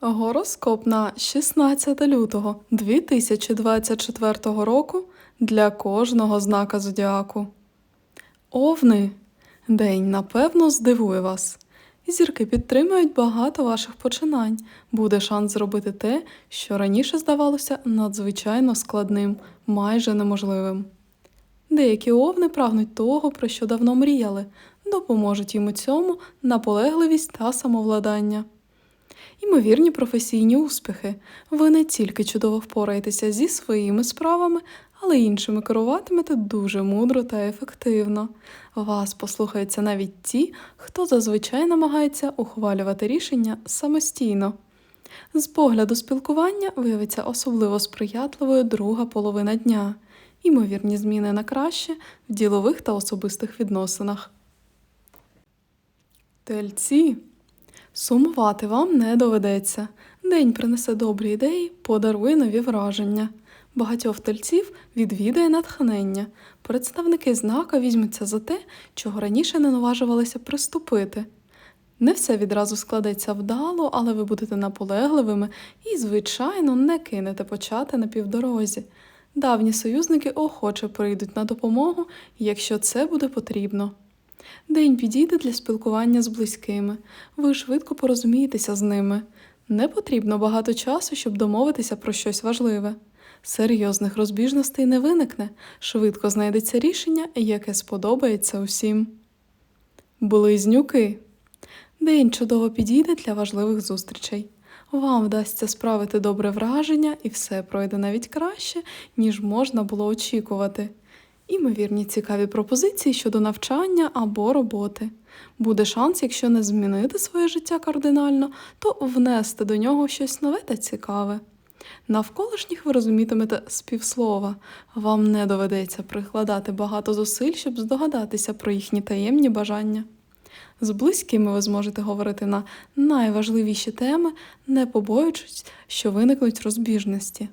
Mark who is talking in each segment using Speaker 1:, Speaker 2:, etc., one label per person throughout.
Speaker 1: Гороскоп на 16 лютого 2024 року для кожного знака зодіаку. Овни. День, напевно, здивує вас. Зірки підтримують багато ваших починань. Буде шанс зробити те, що раніше здавалося надзвичайно складним, майже неможливим. Деякі овни прагнуть того, про що давно мріяли, допоможуть їм у цьому наполегливість та самовладання. Ймовірні професійні успіхи. Ви не тільки чудово впораєтеся зі своїми справами, але іншими керуватимете дуже мудро та ефективно. Вас послухаються навіть ті, хто зазвичай намагається ухвалювати рішення самостійно. З погляду спілкування виявиться особливо сприятливою друга половина дня, ймовірні зміни на краще в ділових та особистих відносинах. Тельці. Сумувати вам не доведеться. День принесе добрі ідеї, подарує нові враження. Багатьох тельців відвідає натхнення. Представники знака візьмуться за те, чого раніше не наважувалися приступити. Не все відразу складеться вдало, але ви будете наполегливими і, звичайно, не кинете почати на півдорозі. Давні союзники охоче прийдуть на допомогу, якщо це буде потрібно. День підійде для спілкування з близькими. Ви швидко порозумієтеся з ними. Не потрібно багато часу, щоб домовитися про щось важливе. Серйозних розбіжностей не виникне, швидко знайдеться рішення, яке сподобається усім. Близнюки. День чудово підійде для важливих зустрічей. Вам вдасться справити добре враження, і все пройде навіть краще, ніж можна було очікувати. Імовірні цікаві пропозиції щодо навчання або роботи. Буде шанс, якщо не змінити своє життя кардинально, то внести до нього щось нове та цікаве. Навколишніх ви розумітимете співслова. Вам не доведеться прикладати багато зусиль, щоб здогадатися про їхні таємні бажання. З близькими ви зможете говорити на найважливіші теми, не побоюючись, що виникнуть розбіжності.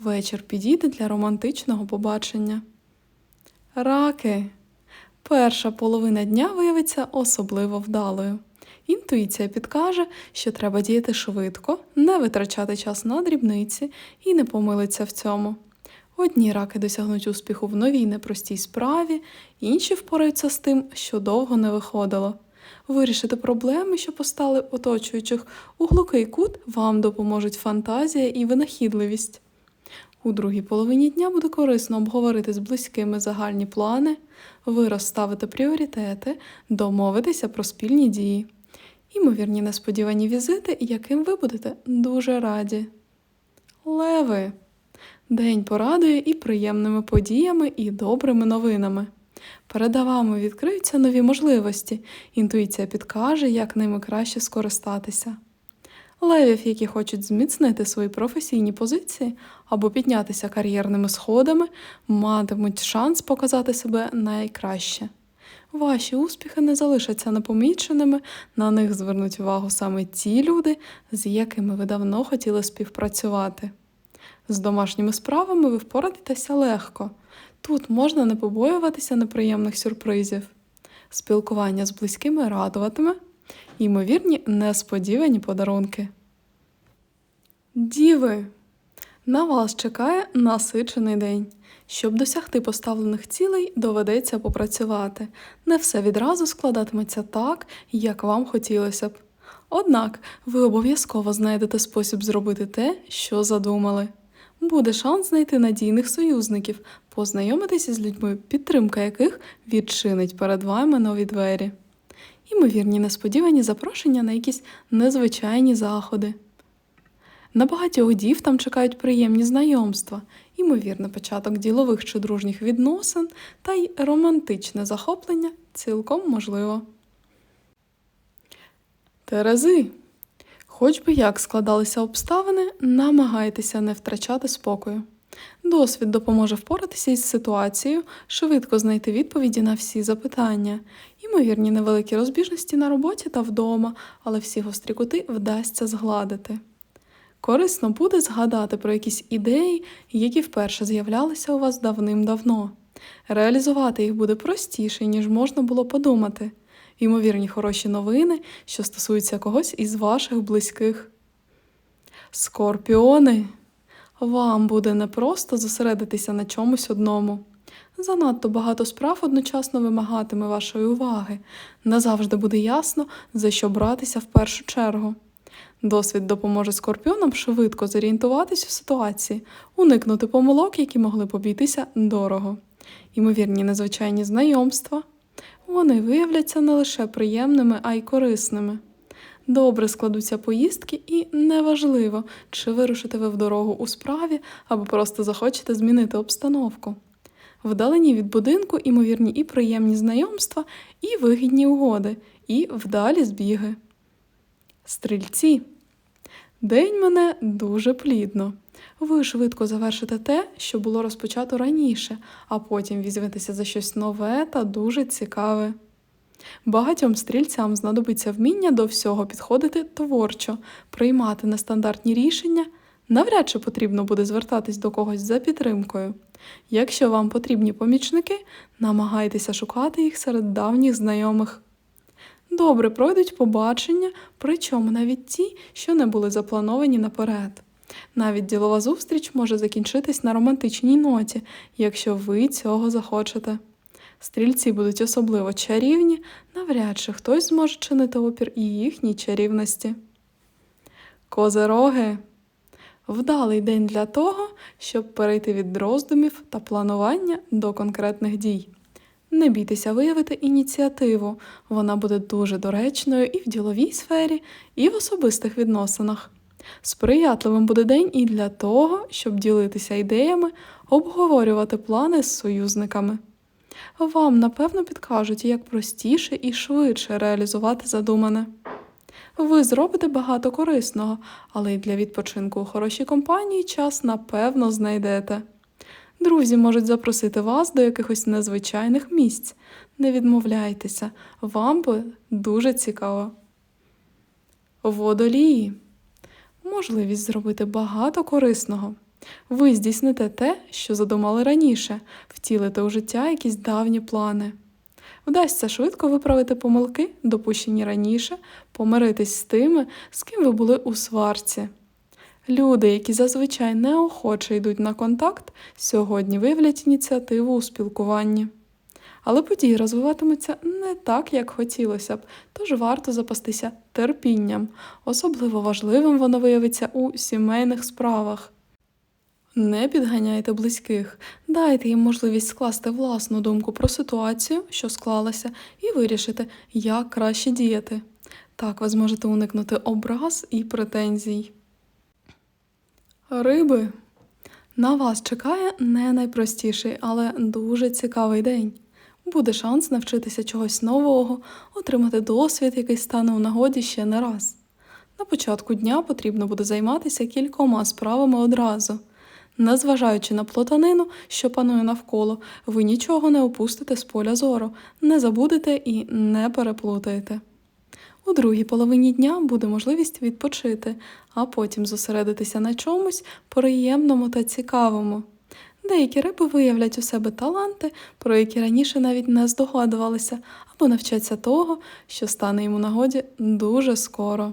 Speaker 1: Вечір підійде для романтичного побачення. Раки. Перша половина дня виявиться особливо вдалою. Інтуїція підкаже, що треба діяти швидко, не витрачати час на дрібниці і не помилиться в цьому. Одні раки досягнуть успіху в новій непростій справі, інші впораються з тим, що довго не виходило. Вирішити проблеми, що постали оточуючих у глухий кут, вам допоможуть фантазія і винахідливість. У другій половині дня буде корисно обговорити з близькими загальні плани, ви пріоритети, домовитися про спільні дії. Імовірні несподівані візити, яким ви будете дуже раді. Леви. День порадує і приємними подіями, і добрими новинами. Перед вами відкриються нові можливості, інтуїція підкаже, як ними краще скористатися. Левів, які хочуть зміцнити свої професійні позиції або піднятися кар'єрними сходами, матимуть шанс показати себе найкраще. Ваші успіхи не залишаться непоміченими, на них звернуть увагу саме ті люди, з якими ви давно хотіли співпрацювати. З домашніми справами ви впоратетеся легко. Тут можна не побоюватися неприємних сюрпризів. Спілкування з близькими радуватиме, ймовірні несподівані подарунки. Діви. На вас чекає насичений день. Щоб досягти поставлених цілей, доведеться попрацювати. Не все відразу складатиметься так, як вам хотілося б. Однак ви обов'язково знайдете спосіб зробити те, що задумали. Буде шанс знайти надійних союзників, познайомитися з людьми, підтримка яких відчинить перед вами нові двері. Імовірні несподівані запрошення на якісь незвичайні заходи. На багатьох дів там чекають приємні знайомства, ймовірно, початок ділових чи дружніх відносин та й романтичне захоплення цілком можливо. Терези. Хоч би як складалися обставини, намагайтеся не втрачати спокою. Досвід допоможе впоратися із ситуацією, швидко знайти відповіді на всі запитання. Ймовірні невеликі розбіжності на роботі та вдома, але всі гострі кути вдасться згладити. Корисно буде згадати про якісь ідеї, які вперше з'являлися у вас давним-давно. Реалізувати їх буде простіше, ніж можна було подумати. Ймовірні хороші новини, що стосуються когось із ваших близьких. Скорпіони. Вам буде непросто зосередитися на чомусь одному. Занадто багато справ одночасно вимагатиме вашої уваги. Не завжди буде ясно, за що братися в першу чергу. Досвід допоможе скорпіонам швидко зорієнтуватись у ситуації, уникнути помилок, які могли б обійтися дорого. Ймовірні незвичайні знайомства. Вони виявляться не лише приємними, а й корисними. Добре складуться поїздки, і неважливо, чи вирушите ви в дорогу у справі або просто захочете змінити обстановку. Вдалені від будинку імовірні і приємні знайомства, і вигідні угоди, і вдалі збіги. Стрільці. День мене дуже плідно. Ви швидко завершите те, що було розпочато раніше, а потім візьметеся за щось нове та дуже цікаве. Багатьом стрільцям знадобиться вміння до всього підходити творчо, приймати нестандартні рішення. Навряд чи потрібно буде звертатись до когось за підтримкою. Якщо вам потрібні помічники, намагайтеся шукати їх серед давніх знайомих. Добре пройдуть побачення, причому навіть ті, що не були заплановані наперед. Навіть ділова зустріч може закінчитись на романтичній ноті, якщо ви цього захочете. Стрільці будуть особливо чарівні, навряд чи хтось зможе чинити опір і їхній чарівності. Козероги. Вдалий день для того, щоб перейти від роздумів та планування до конкретних дій. Не бійтеся виявити ініціативу, вона буде дуже доречною і в діловій сфері, і в особистих відносинах. Сприятливим буде день і для того, щоб ділитися ідеями, обговорювати плани з союзниками. Вам, напевно, підкажуть, як простіше і швидше реалізувати задумане. Ви зробите багато корисного, але й для відпочинку у хорошій компанії час напевно знайдете. Друзі можуть запросити вас до якихось незвичайних місць. Не відмовляйтеся, вам би дуже цікаво. Водолії. Можливість зробити багато корисного. Ви здійсните те, що задумали раніше, втілите у життя якісь давні плани. Вдасться швидко виправити помилки, допущені раніше, помиритись з тими, з ким ви були у сварці. Люди, які зазвичай неохоче йдуть на контакт, сьогодні виявлять ініціативу у спілкуванні. Але події розвиватимуться не так, як хотілося б, тож варто запастися терпінням. Особливо важливим воно виявиться у сімейних справах. Не підганяйте близьких, дайте їм можливість скласти власну думку про ситуацію, що склалася, і вирішити, як краще діяти. Так ви зможете уникнути образ і претензій. Риби. На вас чекає не найпростіший, але дуже цікавий день. Буде шанс навчитися чогось нового, отримати досвід, який стане у нагоді ще не раз. На початку дня потрібно буде займатися кількома справами одразу. Незважаючи на плотанину, що панує навколо, ви нічого не опустите з поля зору, не забудете і не переплутаєте. У другій половині дня буде можливість відпочити, а потім зосередитися на чомусь приємному та цікавому. Деякі риби виявлять у себе таланти, про які раніше навіть не здогадувалися, або навчаться того, що стане йому нагоді дуже скоро.